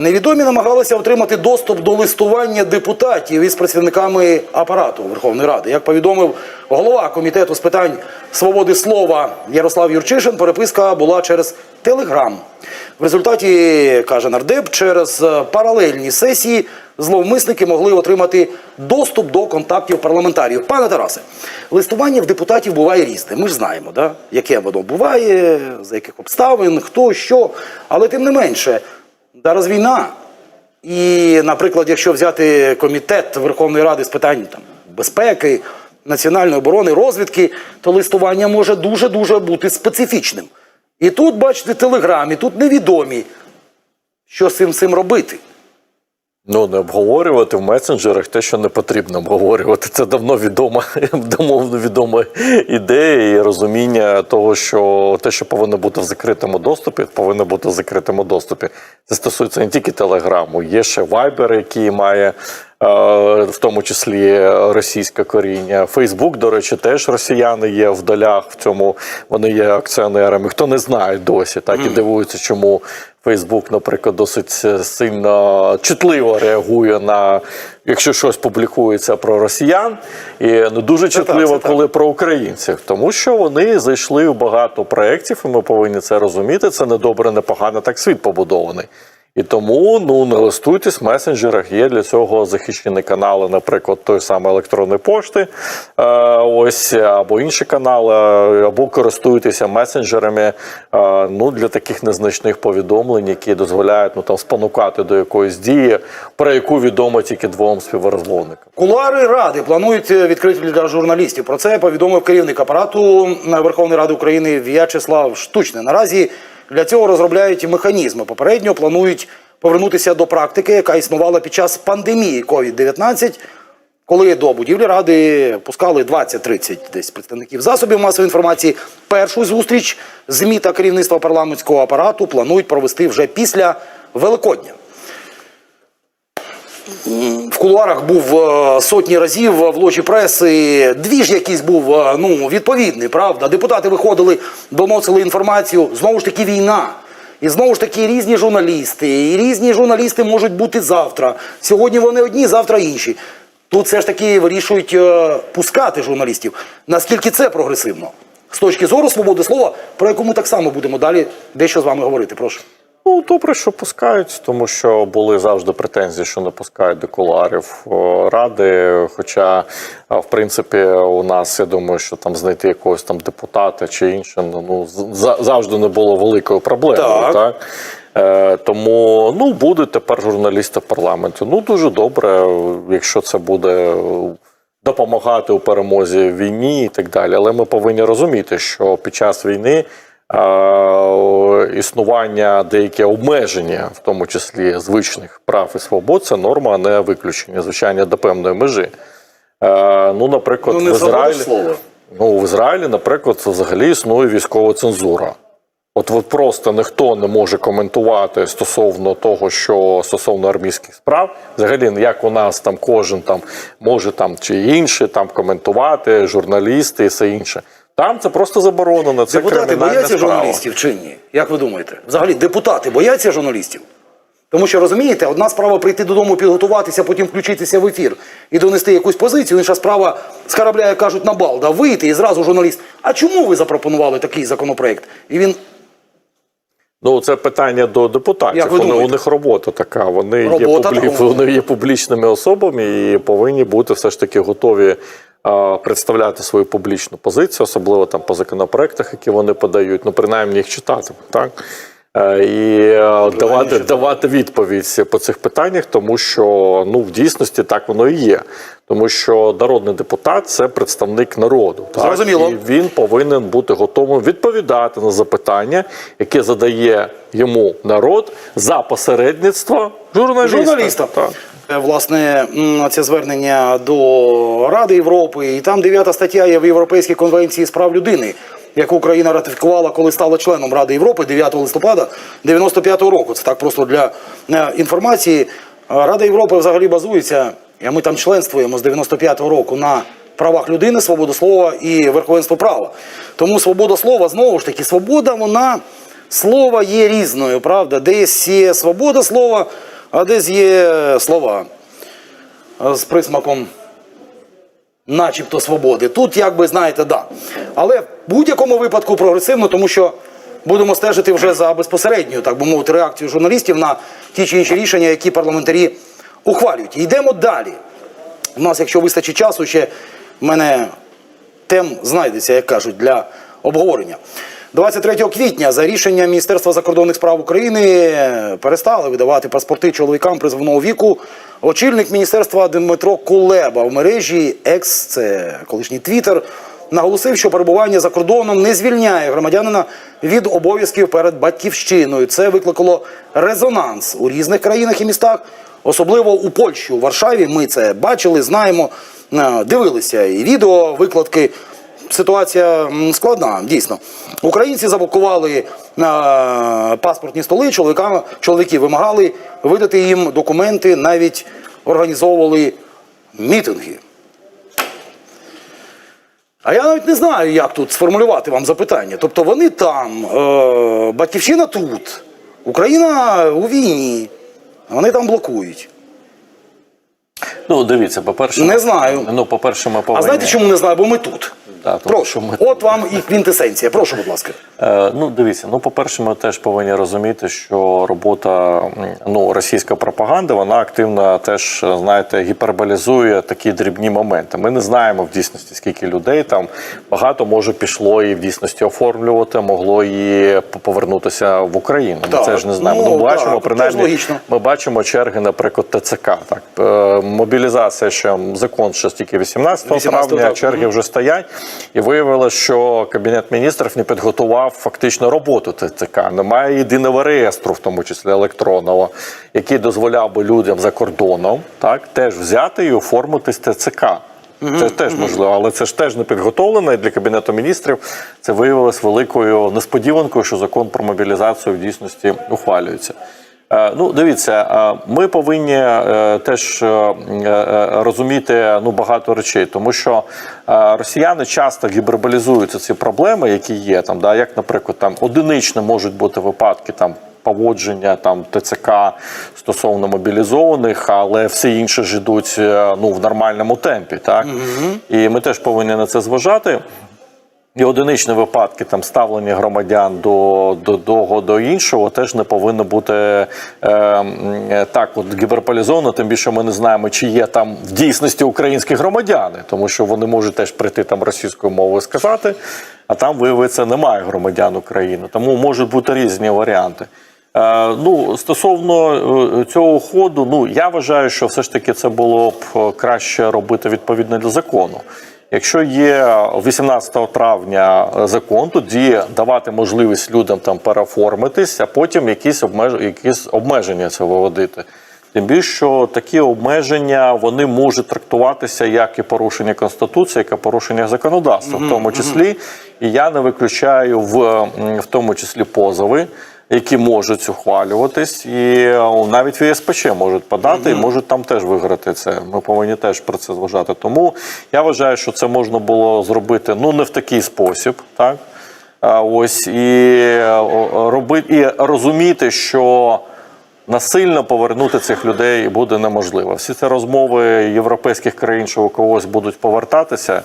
Невідомі намагалися отримати доступ до листування депутатів із працівниками апарату Верховної Ради. Як повідомив голова комітету з питань свободи слова Ярослав Юрчишин, переписка була через Телеграм. В результаті каже нардеп, через е, паралельні сесії зловмисники могли отримати доступ до контактів парламентарів. Пане Тарасе, листування в депутатів буває різне. Ми ж знаємо, да? яке воно буває, за яких обставин, хто що. Але тим не менше, зараз війна. І, наприклад, якщо взяти комітет Верховної Ради з питань там, безпеки, національної оборони, розвідки, то листування може дуже-дуже бути специфічним. І тут, бачите, телеграмі, тут невідомі, що з цим цим робити. Ну, не обговорювати в месенджерах те, що не потрібно обговорювати. Це давно відома, давно відома ідея і розуміння того, що те, що повинно бути в закритому доступі, повинно бути в закритому доступі. Це стосується не тільки телеграму, є ще Viber, який має в тому числі російське коріння. Фейсбук, до речі, теж росіяни є в долях в цьому. Вони є акціонерами. Хто не знає досі, так і дивується, чому Фейсбук, наприклад, досить сильно чутливо реагує на якщо щось публікується про росіян, і не дуже чутливо, це так. коли про українців, тому що вони зайшли в багато проєктів, і ми повинні це розуміти. Це не добре, не погано, так світ побудований. І тому ну не листуйтесь в месенджерах. Є для цього захищені канали, наприклад, той самий електронної пошти, е, ось або інші канали, або користуйтеся месенджерами. Е, ну для таких незначних повідомлень, які дозволяють ну там спонукати до якоїсь дії, про яку відомо тільки двом співрозмовникам. Кулуари ради планують відкриті для журналістів. Про це повідомив керівник апарату Верховної Ради України В'ячеслав Штучний. Наразі для цього розробляють механізми. Попередньо планують повернутися до практики, яка існувала під час пандемії COVID-19, коли до будівлі ради пускали 20-30 десь представників засобів масової інформації. Першу зустріч ЗМІ та керівництва парламентського апарату планують провести вже після Великодня. Кулуарах був е, сотні разів в ложі преси. Двіж якийсь був е, ну, відповідний, правда. Депутати виходили, доносили інформацію. Знову ж таки, війна. І знову ж таки різні журналісти. І різні журналісти можуть бути завтра. Сьогодні вони одні, завтра інші. Тут все ж таки вирішують е, пускати журналістів. Наскільки це прогресивно? З точки зору свободи слова, про яку ми так само будемо далі дещо з вами говорити. Прошу. Ну, добре, що пускають, тому що були завжди претензії, що не пускають до кулуарів ради. Хоча, а, в принципі, у нас я думаю, що там знайти якогось там депутата чи інше, ну ну, завжди не було великою проблемою. Так. Так. Е, тому ну будуть тепер журналісти в парламенті. Ну дуже добре, якщо це буде допомагати у перемозі в війні і так далі. Але ми повинні розуміти, що під час війни е, існування деякі обмеження, в тому числі звичних прав і свобод, це норма, а не виключення, звичайно, до певної межі. Е, ну, наприклад, Ну, не в Ізраїлі. Ну, в Ізраїлі, наприклад, взагалі існує військова цензура. От, от просто ніхто не може коментувати стосовно того, що стосовно армійських справ, взагалі, як у нас там кожен там може там чи інші там коментувати, журналісти і все інше. Там це просто заборонено. Це Депутати бояться справа. журналістів чи ні? Як ви думаєте? Взагалі, депутати бояться журналістів? Тому що розумієте, одна справа прийти додому, підготуватися, потім включитися в ефір і донести якусь позицію. Інша справа з корабля, як кажуть, на бал, да, вийти і зразу журналіст. А чому ви запропонували такий законопроект? І він Ну, це питання до депутатів. Вони, у них робота така. Вони є, публі... вони є публічними особами і повинні бути все ж таки готові представляти свою публічну позицію, особливо там по законопроектах, які вони подають. Ну, принаймні їх читати, так. Е, І е, давати, давати відповідь по цих питаннях, тому що ну в дійсності так воно і є. Тому що народний депутат це представник народу. Так? Зрозуміло. І він повинен бути готовим відповідати на запитання, яке задає йому народ за посередництво журналіста. журналіста. Так. Е, Власне, це звернення до Ради Європи, і там дев'ята стаття є в Європейській конвенції з прав людини, яку Україна ратифікувала, коли стала членом Ради Європи 9 листопада 95-го року. Це так просто для е, інформації. Е, Рада Європи взагалі базується, і ми там членствуємо з 95-го року на правах людини, свободу слова і верховенство права. Тому свобода слова знову ж таки, свобода, вона слова є різною, правда? Десь є свобода слова, а десь є слова з присмаком начебто свободи. Тут, як би знаєте, да. Але в будь-якому випадку прогресивно, тому що будемо стежити вже за безпосередньою, так би мовити, реакцією журналістів на ті чи інші рішення, які парламентарі ухвалюють. Йдемо далі. У нас, якщо вистачить часу, ще в мене тем знайдеться, як кажуть, для обговорення. 23 квітня за рішенням Міністерства закордонних справ України перестали видавати паспорти чоловікам призовного віку. Очільник міністерства Дмитро Кулеба в мережі X, це колишній Твіттер, наголосив, що перебування за кордоном не звільняє громадянина від обов'язків перед батьківщиною. Це викликало резонанс у різних країнах і містах, особливо у Польщі, у Варшаві. Ми це бачили, знаємо, е, дивилися і відео, викладки. Ситуація складна, дійсно. Українці заблокували е, паспортні столи, чоловікам, чоловіки вимагали видати їм документи, навіть організовували мітинги. А я навіть не знаю, як тут сформулювати вам запитання. Тобто вони там, е, батьківщина тут, Україна у війні, вони там блокують. Ну, дивіться, по-перше, Не знаю. Ну, по-перше, ми повинні... А знаєте, чому не знаю? Бо ми тут. Да, тому Прошу, що ми от вам і квінтесенція. Прошу, будь ласка. Е, Ну, дивіться, ну, по-перше, ми теж повинні розуміти, що робота м, ну, російська пропаганда, вона активно теж, знаєте, гіперболізує такі дрібні моменти. Ми не знаємо в дійсності, скільки людей там багато може пішло і в дійсності оформлювати, могло і повернутися в Україну. Ми Так, це ж не знаємо. ну, Ну, бачимо, так, принаймні, теж логічно. ми бачимо черги, наприклад, ТЦК. Так, Е, мобілізація ще закон ще тільки 18 18 травня, так. черги вже стоять, і виявилося, що кабінет міністрів не підготував фактично роботу ТЦК. Немає єдиного реєстру, в тому числі електронного, який дозволяв би людям за кордоном так теж взяти і оформитись ТЦК. Це теж можливо, але це ж теж не підготовлено і для кабінету міністрів. Це виявилось великою несподіванкою, що закон про мобілізацію в дійсності ухвалюється. Е, Ну, дивіться, е, ми повинні е, теж розуміти ну багато речей, тому що росіяни часто гіперболізуються ці проблеми, які є там. Да, як, наприклад, там одинично можуть бути випадки там. Поводження там ТЦК стосовно мобілізованих, але всі інші ж йдуть е, ну в нормальному темпі, так і ми теж повинні на це зважати. І одиничні випадки там ставлення громадян до, до, до, до іншого теж не повинно бути е, так от гіперполізовано, тим більше ми не знаємо, чи є там в дійсності українські громадяни, тому що вони можуть теж прийти там російською мовою сказати, а там виявиться немає громадян України. Тому можуть бути різні варіанти. Е, ну, стосовно е, цього ходу, ну я вважаю, що все ж таки це було б е, краще робити відповідно до закону. Якщо є 18 травня закон, тоді давати можливість людям там переоформитись, а потім якісь обмеж... якісь обмеження це виводити. Тим більше, що такі обмеження вони можуть трактуватися як і порушення конституції, як і порушення законодавства, в тому числі. І я не виключаю в, в тому числі позови, які можуть ухвалюватись, і навіть в ЄСПЧ можуть подати і можуть там теж виграти це. Ми повинні теж про це зважати. Тому я вважаю, що це можна було зробити ну не в такий спосіб, так. А ось і робити і розуміти, що насильно повернути цих людей буде неможливо. Всі ці розмови європейських країн, що у когось будуть повертатися.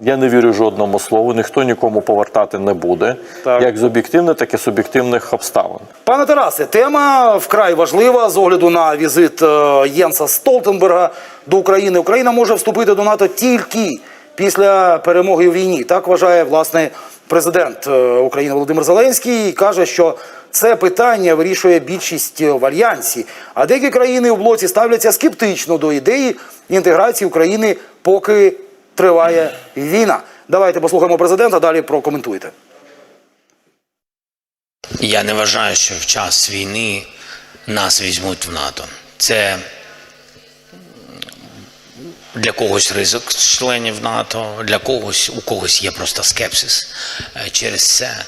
Я не вірю жодному слову, ніхто нікому повертати не буде, Так. як з об'єктивних, так і суб'єктивних обставин. Пане Тарасе, тема вкрай важлива з огляду на візит е, Єнса Столтенберга до України. Україна може вступити до НАТО тільки після перемоги у війні. Так вважає власне президент е, України Володимир Зеленський. і Каже, що це питання вирішує більшість в альянсі. А деякі країни у блоці ставляться скептично до ідеї інтеграції України, поки триває війна. Давайте послухаємо президента. Далі прокоментуйте. Я не вважаю, що в час війни нас візьмуть в НАТО. Це для когось ризик членів НАТО, для когось у когось є просто скепсис е, через це.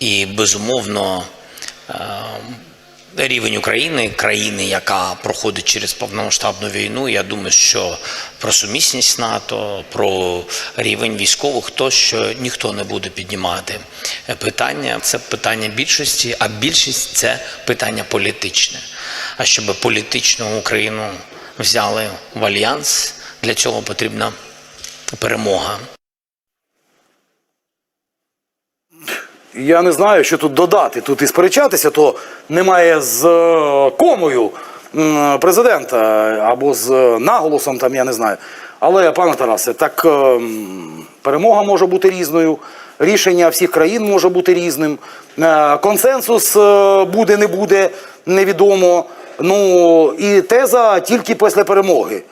І безумовно е, рівень України, країни, яка проходить через повномасштабну війну. Я думаю, що про сумісність НАТО, про рівень військових, то що ніхто не буде піднімати питання. Це питання більшості, а більшість це питання політичне. а щоб політично Україну взяли в альянс. Для цього потрібна перемога. Я не знаю, що тут додати. Тут і сперечатися, то немає з е, комою президента або з наголосом, там я не знаю. Але, пане Тарасе, так е, перемога може бути різною, рішення всіх країн може бути різним. е, Консенсус е, буде, не буде, невідомо. Ну і теза тільки після перемоги.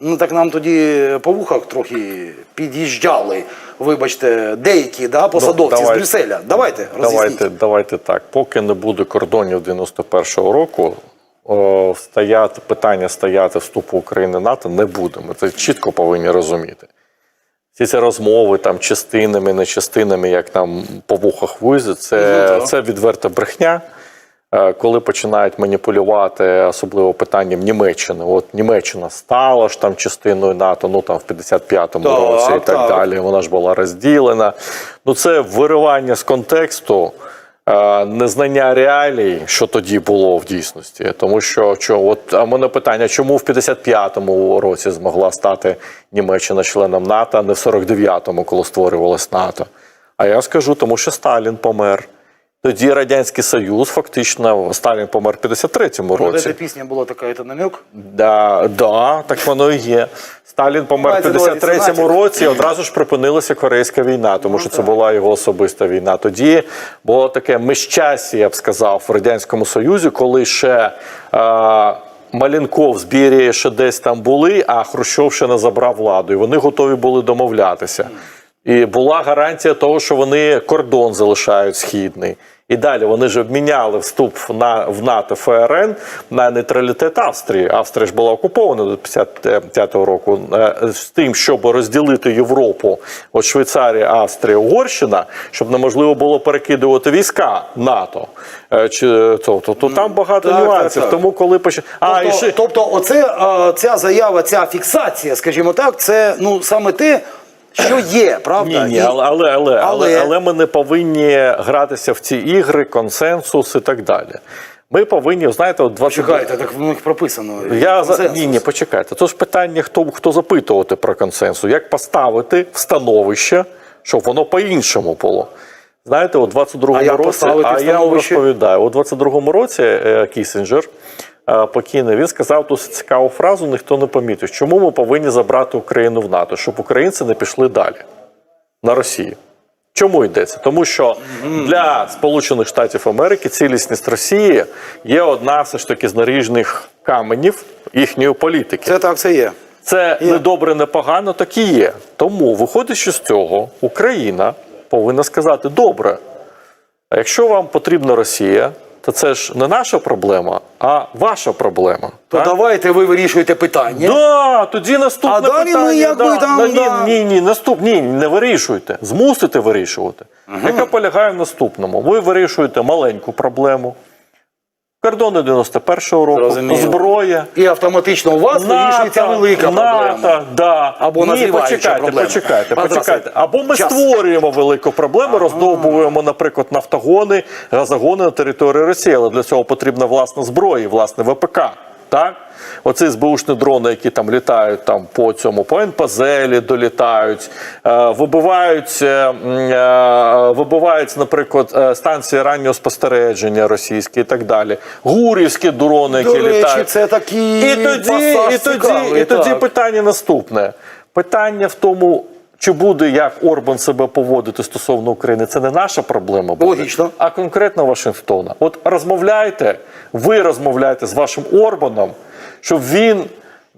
Ну так нам тоді по вухах трохи під'їжджали, вибачте, деякі да, посадовці Ну, з давай- Брюсселя. Давайте. Давайте, давайте так. Поки не буде кордонів 91-го року, о, стояти, питання стояти вступу України в НАТО не буде. Ми це чітко повинні розуміти. Всі ці розмови там частинами, не частинами, як нам по вухах визить, це, Ну, це відверта брехня. Е, Коли починають маніпулювати, особливо питанням Німеччини. От Німеччина стала ж там частиною НАТО, ну там в 55-му Так, році і так, так. далі. Вона ж була розділена. Ну це виривання з контексту, е, незнання реалій, що тоді було в дійсності. Тому що, що от а мене питання, чому в 55-му році змогла стати Німеччина членом НАТО, а не в 49-му, коли створювалось НАТО? А я скажу, тому що Сталін помер. Тоді Радянський Союз, фактично, Сталін помер в 53-му От році. ця пісня була така, це намек. Да, да, так воно і є. Сталін помер в Мається 53-му році, і одразу ж припинилася Корейська війна, тому що це була його особиста війна. Тоді було таке мещасі, я б сказав, в Радянському Союзі, коли ще. Е, Малінков з Бірії ще десь там були, а Хрущов ще не забрав владу. І вони готові були домовлятися. І була гарантія того, що вони кордон залишають східний. І далі вони ж обміняли вступ в на в НАТО ФРН на нейтралітет Австрії. Австрія ж була окупована до 55-го року е, з тим, щоб розділити Європу. От Швейцарія, Австрія, Угорщина, щоб неможливо було перекидувати війська НАТО. Е, Чи тобто, то там багато так, так, нюансів. так. Тому коли поч... а, і Тобто, ще... тобто оце, е, ця заява, ця фіксація, скажімо так, це ну, саме те, що є, правда? Ні, ні, але, але, але, але, Але- ми не повинні гратися в ці ігри, консенсус і так далі. Ми повинні, знаєте, от 20... Чекайте, так в них прописано. Я за консенсус. ні, ні, почекайте. То ж питання, хто хто запитувати про консенсус, як поставити в становище, щоб воно по-іншому було. Знаєте, у 22-му А як році, а я вам розповідаю, у 22-му році е, Кісінджер е, покійний, він сказав ту цікаву фразу, ніхто не помітив. Чому ми повинні забрати Україну в НАТО? Щоб українці не пішли далі на Росію. Чому йдеться? Тому що для Сполучених Штатів Америки цілісність Росії є одна все ж таки з наріжних каменів їхньої політики. Це так, це є. Це не добре, не погано, так і є. Тому, виходячи з цього, Україна повинна сказати: добре, а якщо вам потрібна Росія, то це ж не наша проблема, а ваша проблема. То так? давайте ви вирішуєте питання. Да, тоді наступне А далі ми питання. якби да. там, ні, да. ні, ні, наступ, ні, не вирішуйте. Змусите вирішувати. Яка полягає в наступному? Ви вирішуєте маленьку проблему. Кордони 91-го року, Зрозуміло. зброя. І автоматично у вас вирішується велика проблема. НАТО, да. Або Ні, почекайте, проблема. почекайте, почекайте. Або ми час. створюємо велику проблему, роздовбуємо, наприклад, нафтогони, газогони на території Росії, але для цього потрібна власна зброя, і власне ВПК. Так? Оці СБУшні дрони, які там літають там по цьому, по НПЗЛі долітають, е, вибивають, е, е, вибивають, наприклад, станції раннього спостереження російські і так далі. Гурівські дрони, До речі, літають. це такий І тоді, і тоді, цікавий, і тоді так. питання наступне. Питання в тому, чи буде як Орбан себе поводити стосовно України, це не наша проблема буде, Логічно. а конкретно Вашингтона. От розмовляйте, ви розмовляєте з вашим Орбаном, щоб він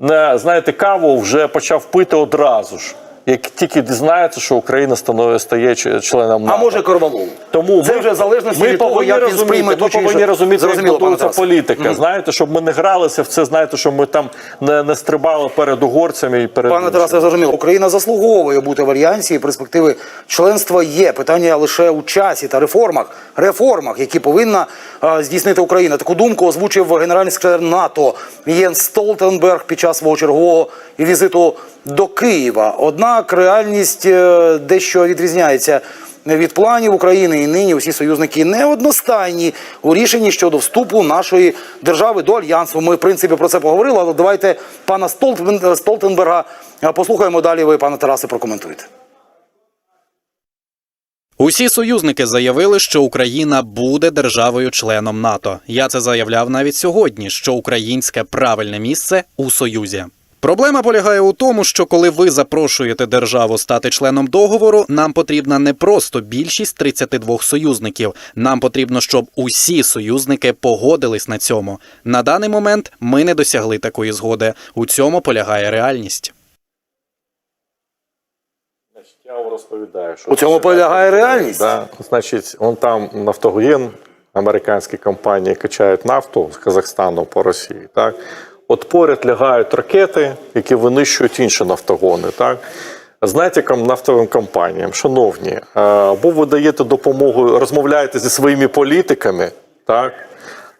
не знаєте, каву вже почав пити одразу ж. Як тільки дізнається, що Україна стає членом НАТО. А може Корвалов. Тому Це ми, вже залежності від того, як він сприйме ми повинні розуміти, як будується політика. Знаєте, щоб ми не гралися в це, знаєте, щоб ми там не, не стрибали перед угорцями і перед Пане. Тарасе, зрозуміло. Україна заслуговує бути в альянсі, і перспективи членства є. Питання лише у часі та реформах, реформах, які повинна а, здійснити Україна. Таку думку озвучив генеральний секретар НАТО Єнс Столтенберг під час свого чергового візиту до Києва. Однак реальність е, дещо відрізняється від планів України і нині усі союзники неодностайні у рішенні щодо вступу нашої держави до альянсу. Ми в принципі про це поговорили, але давайте пана Столтенберга е, послухаємо далі. Ви, пане Тарасе, прокоментуєте. Усі союзники заявили, що Україна буде державою-членом НАТО. Я це заявляв навіть сьогодні, що українське правильне місце у союзі. Проблема полягає у тому, що коли ви запрошуєте державу стати членом договору, нам потрібна не просто більшість 32 союзників. Нам потрібно, щоб усі союзники погодились на цьому. На даний момент ми не досягли такої згоди. У цьому полягає реальність. Я розповідаю, що У цьому полягає реальність. Да. Значить, он там Нафтогін, американські компанії качають нафту з Казахстану по Росії. Так? От поряд лягають ракети, які винищують інші нафтогони. Так? Знаєте, нафтовим компаніям, шановні, е, або ви даєте допомогу, розмовляєте зі своїми політиками, так?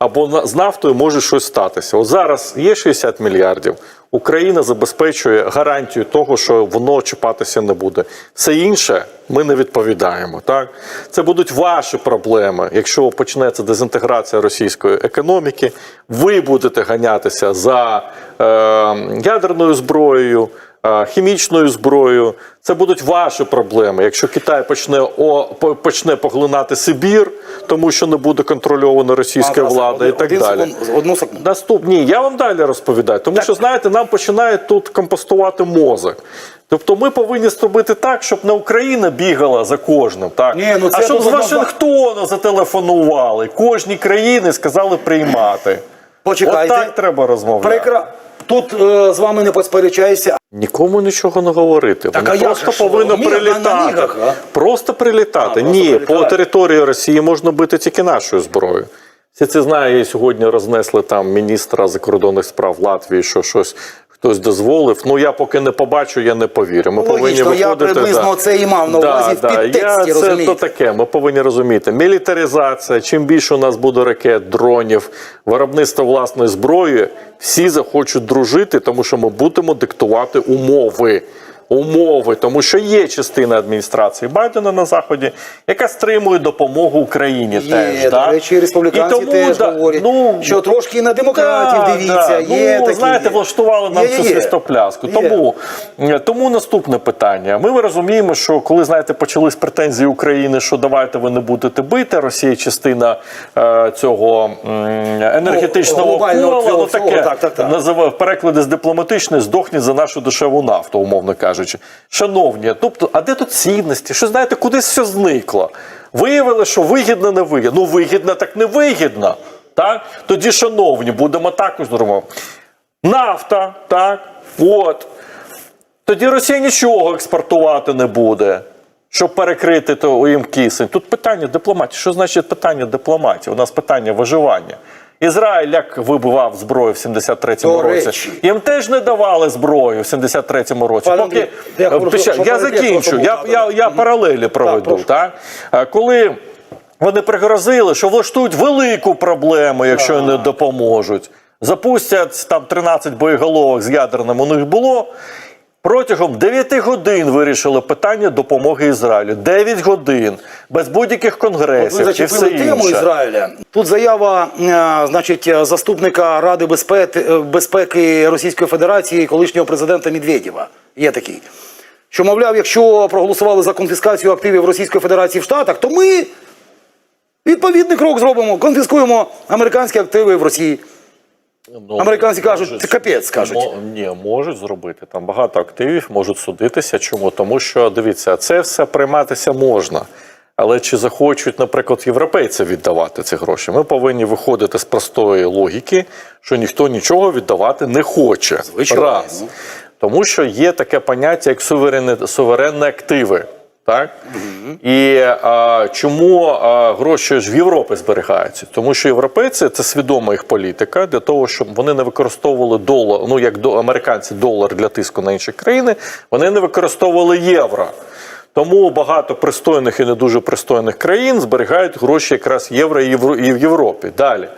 Або з нафтою може щось статися. От зараз є 60 мільярдів. Україна забезпечує гарантію того, що воно чіпатися не буде. Все інше ми не відповідаємо. Так це будуть ваші проблеми. Якщо почнеться дезінтеграція російської економіки, ви будете ганятися за е, ядерною зброєю. Е, Хімічною зброєю це будуть ваші проблеми. Якщо Китай почне о почне поглинати Сибір, тому що не буде контрольована російська влада і так один далі. одну секунду. Наступні, я вам далі розповідаю, тому що знаєте, нам починає тут компостувати мозок. Тобто ми повинні зробити так, щоб не Україна бігала за кожним, так Ні, ну це а щоб з Вашингтона зателефонували, кожній країні сказали приймати. Почекайте. Отак треба розмовляти. Прекра... Тут е, з вами не посперечаюся. Нікому нічого не говорити. Так, а як просто же, що? повинні Міг- на- на прилітати. мігах, а? Просто прилітати. А, просто Ні, по території Росії можна бити тільки нашою зброєю. Всі це знаю, і сьогодні рознесли там міністра закордонних справ Латвії, що щось хтось дозволив. Ну я поки не побачу, я не повірю. Ми Ну, повинні виходити, я приблизно приблизно це і мав на увазі в підтексті, я, це то таке. Ми повинні розуміти. Мілітаризація. Чим більше у нас буде ракет, дронів, виробництво власної зброї, всі захочуть дружити, тому що ми будемо диктувати умови. Умови, тому що є частина адміністрації Байдена на заході, яка стримує допомогу Україні. Є, теж до да? речі, республіканці І тому, теж да, говорять, ну, що трошки на демократів да, дивіться. да. Є ну, такі, знаєте, є. влаштували нам Є, цю свистопляску. Тому, е, тому наступне питання. Ми розуміємо, що коли знаєте, почались претензії України, що давайте ви не будете бити, Росія частина е, цього м, енергетичного кола, ну, таке так, так, так. називає в перекладі з дипломатичної здохніть за нашу дешеву нафту, умовно кажучи. Шановні, тобто, а де тут цінності? Що знаєте, кудись все зникло? Виявили, що вигідно, не вигідно. Ну, вигідно, так не вигідно. Так? Тоді, шановні, будемо також зробимо. Нафта, так, от. Тоді Росія нічого експортувати не буде, щоб перекрити то їм кисень. Тут питання дипломатії. Що значить питання дипломатії? У нас питання виживання. Ізраїль як вибивав зброю в 73-му році. речі. Їм теж не давали зброю в 73-му році. Пане Поки я Е, щоб я закінчу. Я, я, я паралелі проведу. прошу. так? Е, Коли вони пригрозили, що влаштують велику проблему, якщо не допоможуть. Запустять там 13 боєголовок з ядерним у них було. Протягом 9 годин вирішили питання допомоги Ізраїлю. 9 годин без будь-яких От ви конгресів і все зачепили тему інше. Ізраїля. Тут заява, е, значить, заступника Ради е, безпеки Російської Федерації, колишнього президента Медведєва. Є такий. Що, мовляв, якщо проголосували за конфіскацію активів Російської Федерації в Штатах, то ми відповідний крок зробимо, конфіскуємо американські активи в Росії. Ну, Американці кажуть, можуть- це капець, кажуть. Мо- Ні, можуть зробити. Там багато активів можуть судитися. Чому? Тому що дивіться, це все прийматися можна. Але чи захочуть, наприклад, європейці віддавати ці гроші? Ми повинні виходити з простої логіки, що ніхто нічого віддавати не хоче. Звичайно. Раз. Тому що є таке поняття, як суверенні, суверенні активи. Так? І а, чому а, гроші ж в Європі зберігаються? Тому що європейці це свідома їх політика для того, щоб вони не використовували долар, ну як до американці долар для тиску на інші країни, вони не використовували євро. Тому багато пристойних і не дуже пристойних країн зберігають гроші якраз євро- і в Європі. Далі.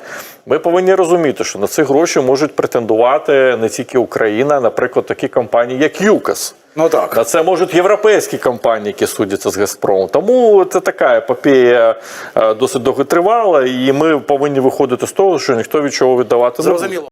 Ми повинні розуміти, що на ці гроші можуть претендувати не тільки Україна, а, наприклад, такі компанії, як ЮКАС. Ну так. На це можуть європейські компанії, які судяться з Газпромом. Тому це така епопія е, досить довготривала, і ми повинні виходити з того, що ніхто від чого віддавати не. Зрозуміло.